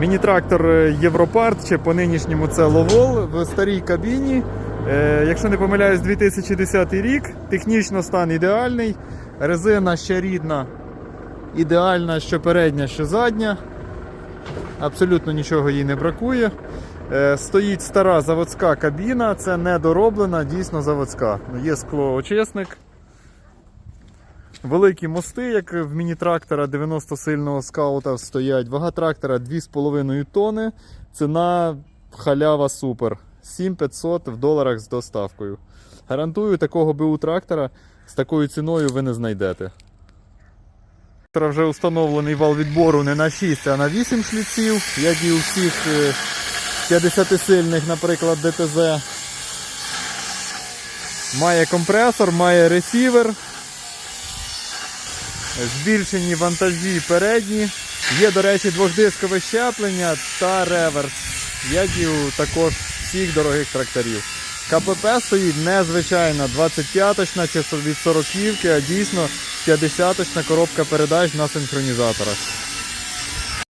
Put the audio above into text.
Міні-трактор е, Європарт, чи по нинішньому це Ловол в старій кабіні. Е, якщо не помиляюсь, 2010 рік. Технічно стан ідеальний. Резина ще рідна, ідеальна, що передня, що задня. Абсолютно нічого їй не бракує. Е, Стоїть стара заводська кабіна, це не дороблена, дійсно заводська. Є склоочисник. Великі мости, як в міні-трактора 90-сильного скаута стоять. Вага трактора 2,5 тони. Ціна халява супер. 7500 в доларах з доставкою. Гарантую, такого БУ трактора з такою ціною ви не знайдете. Трактора вже установлений вал відбору не на 6, а на 8 шліців, як і у всіх е, 50-сильних, наприклад, ДТЗ. Має компресор, має ресівер. Збільшені вантажі передні. Є, до речі, двохдискове щеплення та реверс, як і у також всіх дорогих тракторів. КПП стоїть незвичайна 25-точна чи від 40-ки, а дійсно 50-точна коробка передач на синхронізаторах.